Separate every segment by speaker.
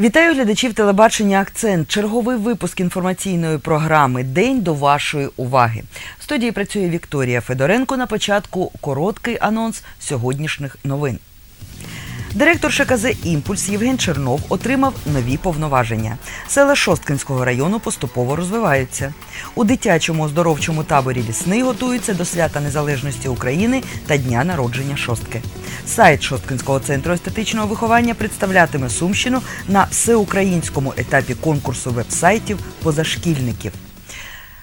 Speaker 1: Вітаю глядачів телебачення Акцент. Черговий випуск інформаційної програми День до вашої уваги. В студії працює Вікторія Федоренко. На початку короткий анонс сьогоднішніх новин. Директор ШКЗ Імпульс Євген Чернов отримав нові повноваження. Села Шосткинського району поступово розвиваються. У дитячому оздоровчому таборі Лісний готуються до свята Незалежності України та дня народження шостки. Сайт Шосткинського центру естетичного виховання представлятиме Сумщину на всеукраїнському етапі конкурсу вебсайтів позашкільників.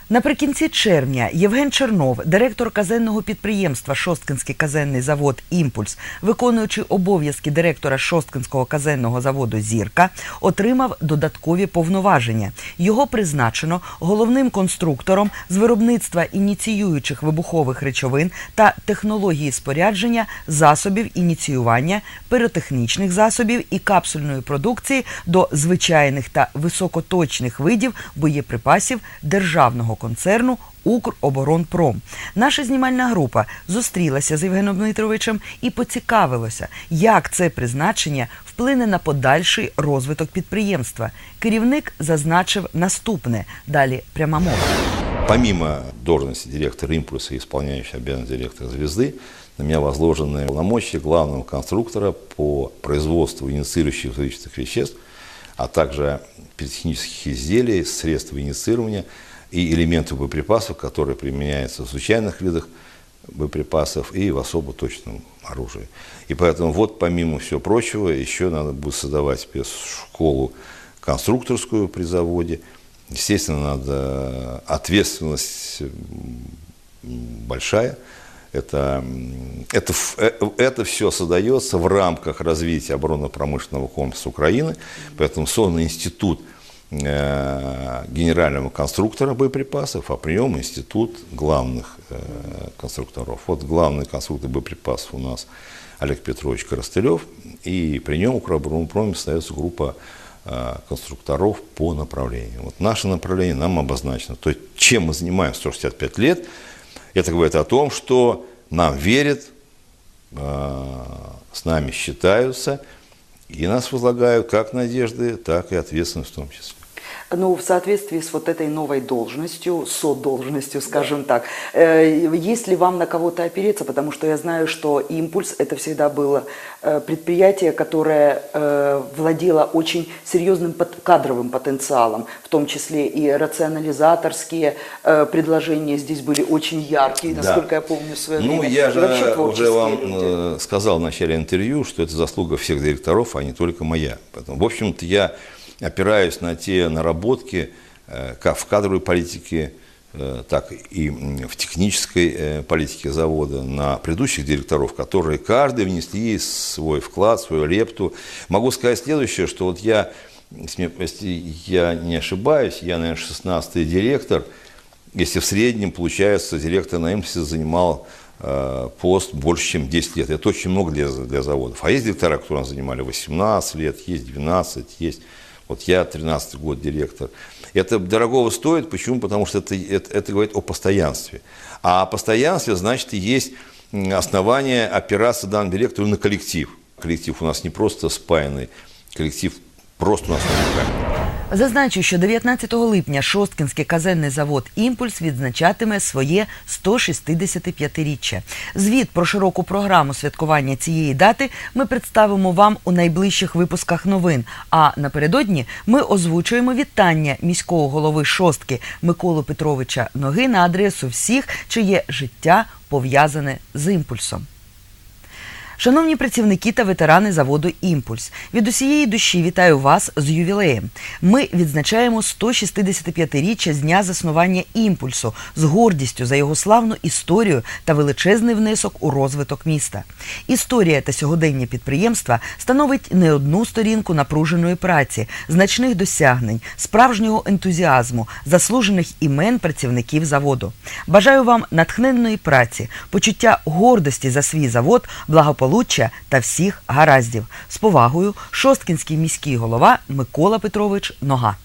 Speaker 1: Наприкінці червня Євген Чернов, директор казенного підприємства Шосткинський казенний завод Імпульс, виконуючи обов'язки директора Шосткинського казенного заводу Зірка, отримав додаткові повноваження. Його призначено головним конструктором з виробництва ініціюючих вибухових речовин та технології спорядження засобів ініціювання, піротехнічних засобів і капсульної продукції до звичайних та високоточних видів боєприпасів державного концерну Укроборонпром. Наша знімальна група зустрілася з Євгеном Дмитровичем і поцікавилося, як це призначення вплине на подальший розвиток підприємства. Керівник зазначив наступне. Далі пряма мова.
Speaker 2: Помимо должности директора импульса и исполняющего обязанности директора звезды, на меня возложены полномочия главного конструктора по производству инициирующих взрывчатых веществ, а также пиротехнических изделий, средств инициирования и элементов боеприпасов, которые применяются в случайных видах боеприпасов и в особо точном оружии. И поэтому вот помимо всего прочего еще надо будет создавать спецшколу конструкторскую при заводе. Естественно, надо ответственность большая. Это, это, э, это все создается в рамках развития оборонно-промышленного комплекса Украины. Поэтому создан институт генерального конструктора боеприпасов, а при нем институт главных э, конструкторов. Вот главный конструктор боеприпасов у нас Олег Петрович Коростылев, и при нем Укроборонпроме остается группа э, конструкторов по направлению. Вот наше направление нам обозначено. То есть чем мы занимаемся 165 лет, это говорит о том, что нам верят, э, с нами считаются, и нас возлагают как надежды, так и ответственность в том числе.
Speaker 1: Ну, в соответствии с вот этой новой должностью, со-должностью, скажем так, э, есть ли вам на кого-то опереться? Потому что я знаю, что «Импульс» – это всегда было э, предприятие, которое э, владело очень серьезным кадровым потенциалом, в том числе и рационализаторские предложения здесь были очень яркие,
Speaker 2: Да.
Speaker 1: насколько я помню в свое
Speaker 2: Ну,
Speaker 1: время.
Speaker 2: я же уже вам
Speaker 1: люди.
Speaker 2: сказал в начале интервью, что это заслуга всех директоров, а не только моя. Поэтому, в общем-то, я опираюсь на те наработки, э, как в кадровой политике, э, так и в технической э, политике завода, на предыдущих директоров, которые каждый внесли свой вклад, свою лепту. Могу сказать следующее, что вот я, если я не ошибаюсь, я, наверное, 16-й директор, если в среднем, получается, директор на МСИ занимал пост больше, чем 10 лет. Это очень много для, для заводов. А есть директора, которые занимали 18 лет, есть 12, есть... Вот я 13 год директор. Это дорогого стоит. Почему? Потому что это, это, это говорит о постоянстве. А о постоянстве, значит, и есть м, основание опираться данному директору на коллектив. Коллектив у нас не просто спаянный, коллектив просто у нас уникальный.
Speaker 1: Зазначу, що 19 липня Шосткінський казенний завод Імпульс відзначатиме своє 165-річчя. Звіт про широку програму святкування цієї дати ми представимо вам у найближчих випусках новин. А напередодні ми озвучуємо вітання міського голови шостки Миколу Петровича Ноги на адресу всіх, чиє життя пов'язане з імпульсом. Шановні працівники та ветерани заводу Імпульс, від усієї душі вітаю вас з ювілеєм. Ми відзначаємо 165-річчя з дня заснування імпульсу з гордістю за його славну історію та величезний внесок у розвиток міста. Історія та сьогодення підприємства становить не одну сторінку напруженої праці, значних досягнень, справжнього ентузіазму, заслужених імен працівників заводу. Бажаю вам натхненної праці, почуття гордості за свій завод, благополуччя та всіх гараздів. З повагою, Шосткінський міський голова Микола Петрович Нога.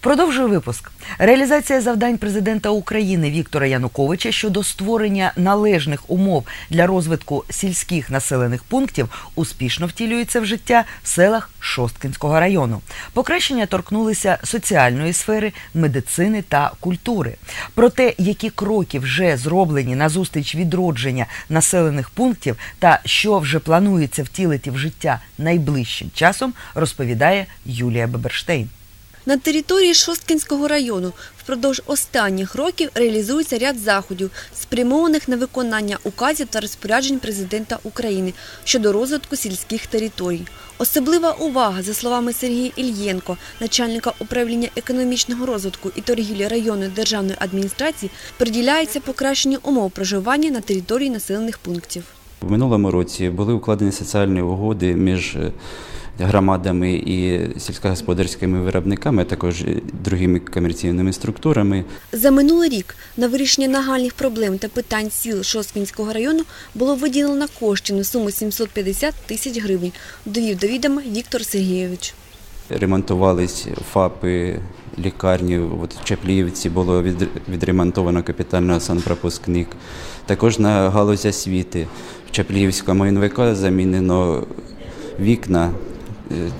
Speaker 1: Продовжую випуск. Реалізація завдань президента України Віктора Януковича щодо створення належних умов для розвитку сільських населених пунктів успішно втілюється в життя в селах Шосткинського району. Покращення торкнулися соціальної сфери, медицини та культури. Про те, які кроки вже зроблені на зустріч відродження населених пунктів та що вже планується втілити в життя найближчим часом, розповідає Юлія Беберштейн.
Speaker 3: На території Шосткінського району впродовж останніх років реалізується ряд заходів, спрямованих на виконання указів та розпоряджень президента України щодо розвитку сільських територій. Особлива увага, за словами Сергія Ільєнко, начальника управління економічного розвитку і торгівлі районної державної адміністрації, приділяється покращенню умов проживання на території населених пунктів.
Speaker 4: В минулому році були укладені соціальні угоди між е, громадами і сільськогосподарськими виробниками, а також другими комерційними структурами.
Speaker 3: За минулий рік на вирішення нагальних проблем та питань сіл Шосткінського району було виділено коштів на суму 750 тисяч гривень, довів до відома Віктор Сергійович.
Speaker 4: Ремонтувались ФАПи, лікарні. От в Чапліївці було від- відремонтовано капітально санпропускник. Також на галузі освіти в Чапліївському НВК замінено вікна.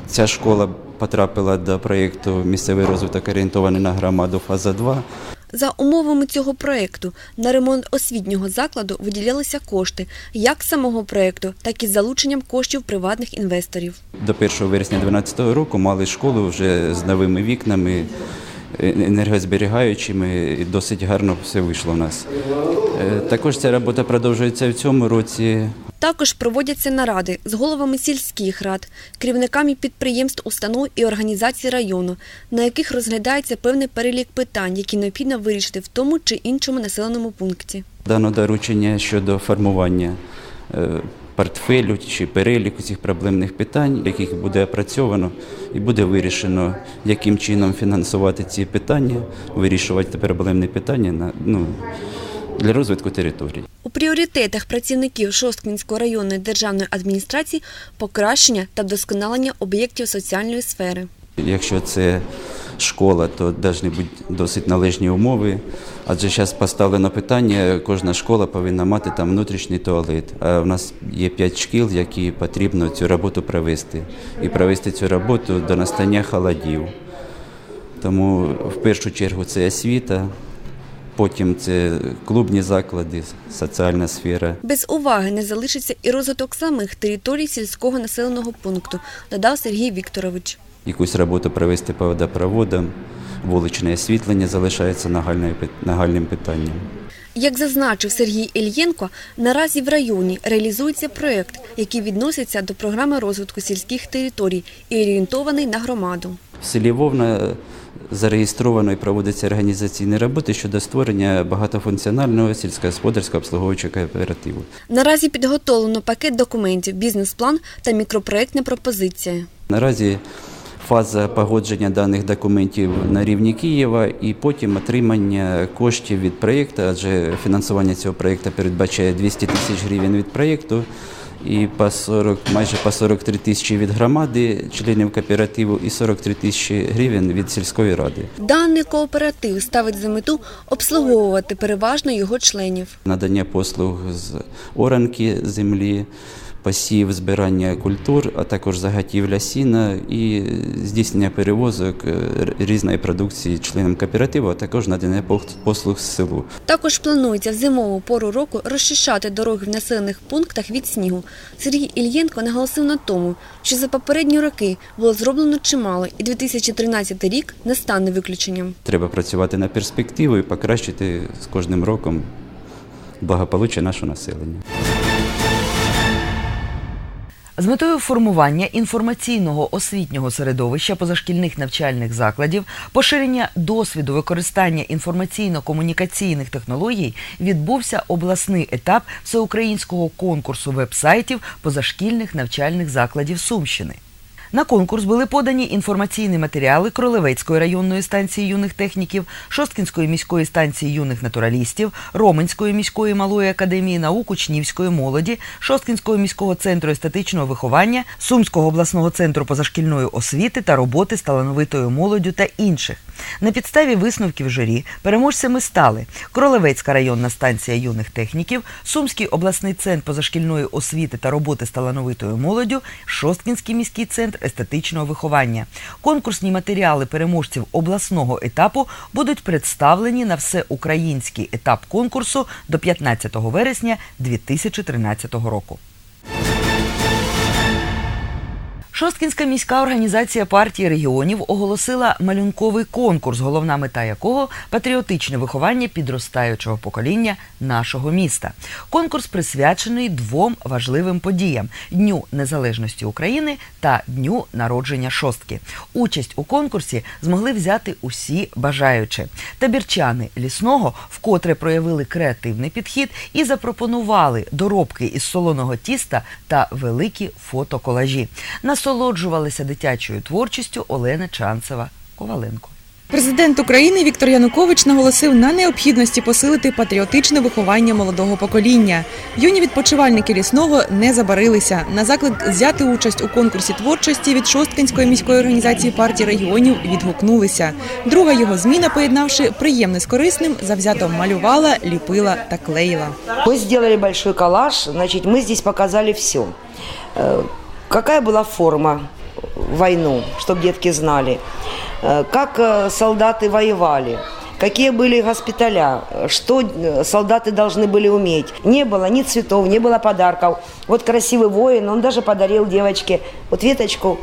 Speaker 4: Ця школа потрапила до проєкту Місцевий розвиток орієнтований на громаду фаза 2.
Speaker 3: За умовами цього проекту на ремонт освітнього закладу виділялися кошти як самого проекту, так і з залученням коштів приватних інвесторів.
Speaker 4: До 1 вересня 2012 року мали школу вже з новими вікнами, е, енергозберігаючими, і досить гарно все вийшло в нас. Е, Також ця робота продовжується в цьому році.
Speaker 3: Також проводяться наради з головами сільських рад, керівниками підприємств, установ і організацій району, на яких розглядається певний перелік питань, які необхідно вирішити в тому чи іншому населеному пункті.
Speaker 4: Дано доручення щодо формування е, портфелю чи переліку цих проблемних питань, яких буде опрацьовано і буде вирішено, яким чином фінансувати ці питання, вирішувати проблемні питання на, ну, для розвитку територій.
Speaker 3: У пріоритетах працівників Шосткінської районної державної адміністрації покращення та вдосконалення об'єктів соціальної сфери.
Speaker 4: Якщо це школа, то повинні бути досить належні умови. Адже зараз поставлено питання, кожна школа повинна мати там внутрішній туалет. А в нас є п'ять шкіл, які потрібно цю роботу провести. І провести цю роботу до настання холодів. Тому в першу чергу це освіта, потім це клубні заклади, соціальна сфера.
Speaker 3: Без уваги не залишиться і розвиток самих територій сільського населеного пункту, додав Сергій Вікторович.
Speaker 4: якусь роботу провести по водопроводам, вуличне освітлення залишається нагальним питанням.
Speaker 3: Як зазначив Сергій Ільєнко, наразі в районі реалізується проєкт, який відноситься до програми розвитку сільських територій і орієнтований на громаду.
Speaker 4: В селі Вовна зареєстровано і проводяться організаційні роботи щодо створення багатофункціонального сільськогосподарського обслуговуючого кооперативу.
Speaker 3: Наразі підготовлено пакет документів, бізнес-план та мікропроєктна пропозиція.
Speaker 4: Наразі фаза погодження даних документів на рівні Києва і потім отримання коштів від проєкту, адже фінансування цього проєкту передбачає 200 тисяч гривень від проєкту і по 40, майже по 43 тисячі від громади, членів кооперативу, і 43 тисячі гривень від сільської ради.
Speaker 3: Даний кооператив ставить за мету обслуговувати переважно його членів.
Speaker 4: Надання послуг з оранки землі, посів, збирання культур, а також заготівля сіна і здійснення перевозок е, різної продукції членам кооперативу, а також надання послуг з селу.
Speaker 3: Також планується в зимову пору року розчищати дороги в населених пунктах від снігу. Сергій Ільєнко наголосив на тому, що за попередні роки було зроблено чимало, і 2013 рік не стане виключенням.
Speaker 4: Треба працювати на перспективу і покращити з кожним роком благополуччя нашого населення.
Speaker 1: З метою формування інформаційного освітнього середовища позашкільних навчальних закладів, поширення досвіду використання інформаційно-комунікаційних технологій відбувся обласний етап всеукраїнського конкурсу веб-сайтів позашкільних навчальних закладів Сумщини. На конкурс були подані інформаційні матеріали Кролевецької районної станції юних техніків, Шосткінської міської станції юних натуралістів, Роменської міської малої академії наук учнівської молоді, Шосткінського міського центру естетичного виховання, Сумського обласного центру позашкільної освіти та роботи з талановитою молоддю та інших. На підставі висновків журі переможцями стали Кролевецька районна станція юних техніків, Сумський обласний центр позашкільної освіти та роботи з талановитою молоддю, Шосткінський міський центр естетичного виховання. Конкурсні матеріали переможців обласного етапу будуть представлені на всеукраїнський етап конкурсу до 15 вересня 2013 року. Шосткінська міська організація партії регіонів оголосила малюнковий конкурс, головна мета якого патріотичне виховання підростаючого покоління нашого міста. Конкурс присвячений двом важливим подіям: Дню Незалежності України та Дню народження шостки. Участь у конкурсі змогли взяти усі бажаючі. Табірчани лісного вкотре проявили креативний підхід і запропонували доробки із солоного тіста та великі фотоколажі. Насолоджувалися дитячою творчістю Олена Чанцева Коваленко.
Speaker 5: Президент України Віктор Янукович наголосив на необхідності посилити патріотичне виховання молодого покоління. Юні відпочивальники лісного не забарилися. На заклик взяти участь у конкурсі творчості від Шосткинської міської організації партії регіонів відгукнулися. Друга його зміна, поєднавши приємне з корисним, завзято малювала, ліпила та клеїла.
Speaker 6: Мы сделали большой коллаж, значит, мы здесь показали все. Какая была форма в войну, чтобы детки знали. Э, Как э, солдаты воевали. Какие были госпиталя, что э, солдаты должны были уметь. Не было ни цветов, не было подарков. Вот красивый воин, он даже подарил девочке вот веточку,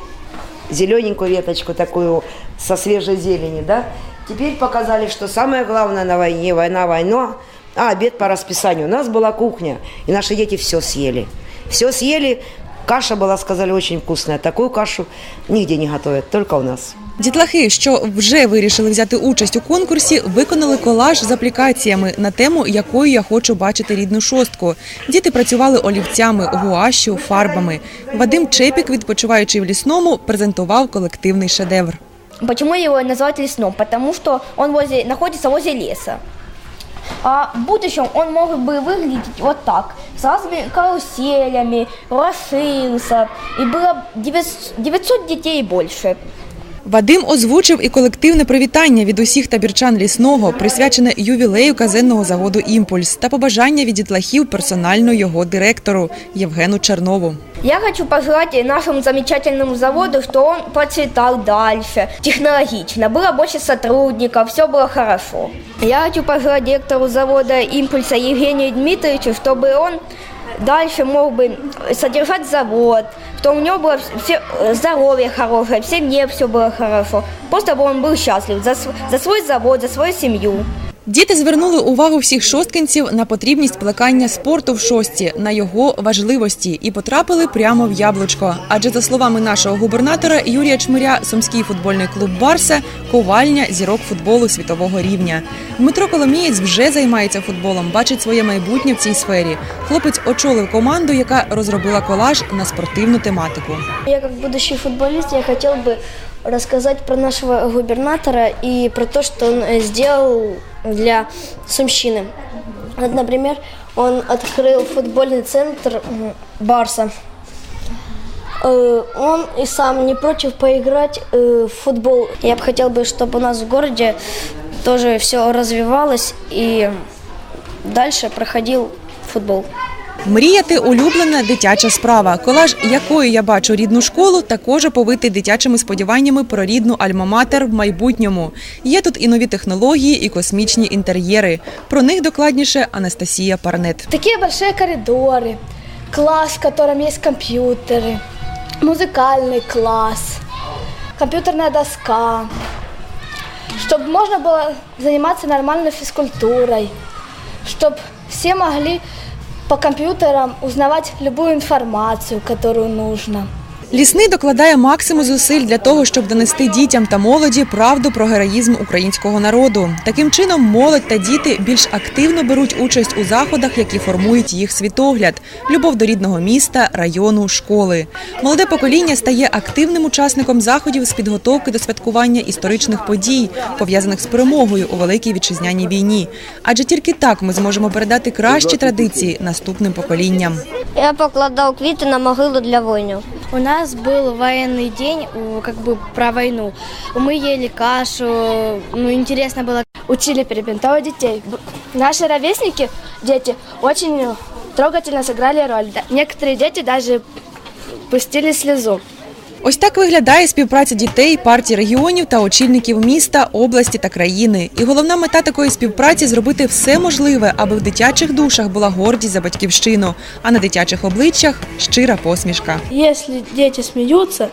Speaker 6: зелененькую веточку такую со свежей зелени, да. Теперь показали, что самое главное на войне, война, война, а обед по расписанию. У нас была кухня, и наши дети все съели. Все съели, каша была, сказали, очень вкусная. Такую кашу нигде не готовят, только у нас.
Speaker 5: Дітлахи, що вже вирішили взяти участь у конкурсі, виконали колаж з аплікаціями на тему, якою я хочу бачити рідну шостку. Діти працювали олівцями, гуашю, фарбами. Вадим Чепік, відпочиваючи в лісному, презентував колективний шедевр.
Speaker 7: Почему его называют лесном? Потому что он возле, находится возле леса. А в будущем он мог бы выглядеть вот так, с разными каруселями, расширился, и было 900 900 детей и больше.
Speaker 5: Вадим озвучив і колективне привітання від усіх табірчан лісного, присвячене ювілею казенного заводу Імпульс та побажання від дітлахів персонально його директору Євгену Чернову.
Speaker 7: Я хочу пожелать нашему замечательному заводу, что он процветал дальше, технологично, было больше сотрудников, все было хорошо. Я хочу пожелать директору завода «Импульса» Евгению Дмитриевичу, чтобы он дальше мог бы содержать завод, чтобы у него было все здоровье хорошее, в семье все было хорошо. Просто бы он был счастлив за, за свой завод, за свою семью.
Speaker 5: Діти звернули увагу всіх шосткинців на потрібність плекання спорту в шості, на його важливості і потрапили прямо в яблучко. Адже за словами нашого губернатора Юрія Чмиря, сумський футбольний клуб Барса ковальня зірок футболу світового рівня. Дмитро Коломієць вже займається футболом, бачить своє майбутнє в цій сфері. Хлопець очолив команду, яка розробила колаж на спортивну тематику.
Speaker 8: Я как будущий футболист, я хотел бы рассказать про нашего губернатора и про то, что он э, сделал для Сумщины. Вот, например, он открыл футбольный центр Барса. Э, Он и сам не против поиграть э, в футбол. Я бы хотел бы, чтобы у нас в городе тоже все развивалось и дальше проходил футбол.
Speaker 5: Мріяти улюблена дитяча справа. Колаж, якою я бачу рідну школу, також оповитий дитячими сподіваннями про рідну альма-матер в майбутньому. Є тут і нові технології, і космічні інтер'єри. Про них докладніше Анастасія Парнет.
Speaker 8: Такие большие коридоры, класс, в котором есть компьютеры, музыкальный класс, компьютерная доска, чтобы можно было заниматься нормальной физкультурой, чтобы все могли по компьютерам узнавать любую информацию, которую нужно.
Speaker 5: Лісний докладає максимум зусиль для того, щоб донести дітям та молоді правду про героїзм українського народу. Таким чином, молодь та діти більш активно беруть участь у заходах, які формують їх світогляд, любов до рідного міста, району, школи. Молоде покоління стає активним учасником заходів з підготовки до святкування історичних подій, пов'язаних з перемогою у великій вітчизняній війні. Адже тільки так ми зможемо передати кращі традиції наступним поколінням.
Speaker 9: Я покладав квіти на могилу для воїнів.
Speaker 8: Нас был военный день, как бы про войну. Мы ели кашу, ну интересно было.
Speaker 9: учили перебинтовать детей. Наши ровесники, дети, очень трогательно сыграли роль. Некоторые дети даже пустили слезу.
Speaker 5: Ось так виглядає співпраця дітей, партій регіонів та очільників міста, області та країни. І головна мета такої співпраці зробити все можливе, аби в дитячих душах була гордість за батьківщину, а на дитячих обличчях щира посмішка.
Speaker 9: Если дети смеются,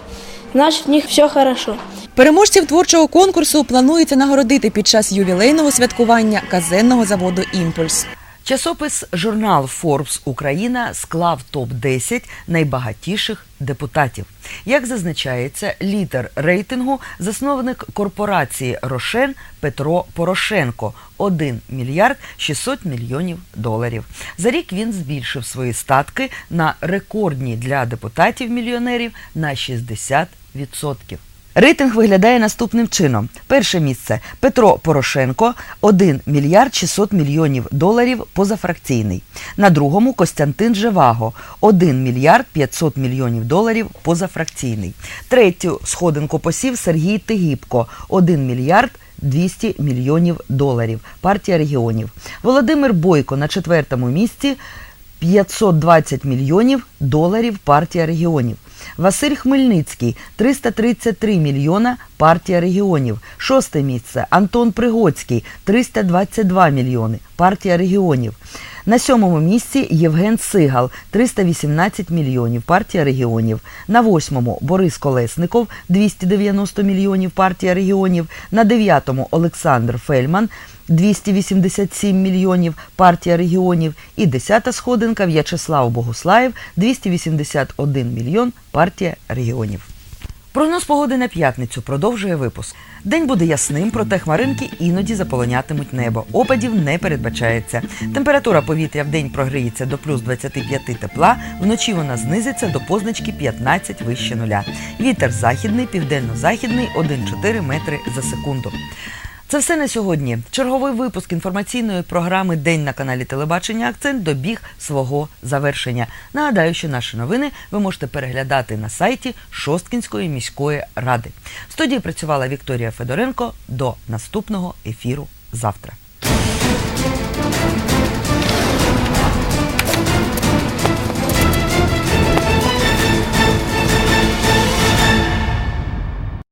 Speaker 9: значит в них все хорошо.
Speaker 5: Переможців творчого конкурсу планується нагородити під час ювілейного святкування казенного заводу Імпульс.
Speaker 1: Часопис журнал Forbes Україна склав топ 10 найбагатіших депутатів. Як зазначається, лідер рейтингу засновник корпорації Рошен Петро Порошенко 1 мільярд 600 мільйонів доларів. За рік він збільшив свої статки на рекордні для депутатів мільйонерів на 60%. Рейтинг виглядає наступним чином. Перше місце Петро Порошенко 1 мільярд 600 мільйонів доларів позафракційний. На другому Костянтин Живаго 1 мільярд 500 мільйонів доларів позафракційний. Третю сходинку посів Сергій Тигіпко 1 мільярд 200 мільйонів доларів. Партія регіонів. Володимир Бойко на четвертому місці 520 мільйонів доларів партія регіонів. Василь Хмельницький 333 мільйона партія регіонів. Шосте місце Антон Пригоцький 322 мільйони партія регіонів. На сьомому місці Євген Сигал 318 мільйонів партія регіонів. На восьмому Борис Колесников 290 мільйонів партія регіонів. На дев'ятому Олександр Фельман 287 мільйонів партія регіонів. І десята сходинка В'ячеслав Богуслаєв 281 мільйон партія регіонів. Прогноз погоди на п'ятницю продовжує випуск. День буде ясним, проте хмаринки іноді заполонятимуть небо. Опадів не передбачається. Температура повітря в день прогріється до плюс 25 тепла, вночі вона знизиться до позначки 15 вище нуля. Вітер західний, південно-західний 1,4 метри за секунду. Це все на сьогодні. Черговий випуск інформаційної програми День на каналі Телебачення Акцент добіг свого завершення. Нагадаю, що наші новини ви можете переглядати на сайті Шосткінської міської ради. В студії працювала Вікторія Федоренко. До наступного ефіру завтра.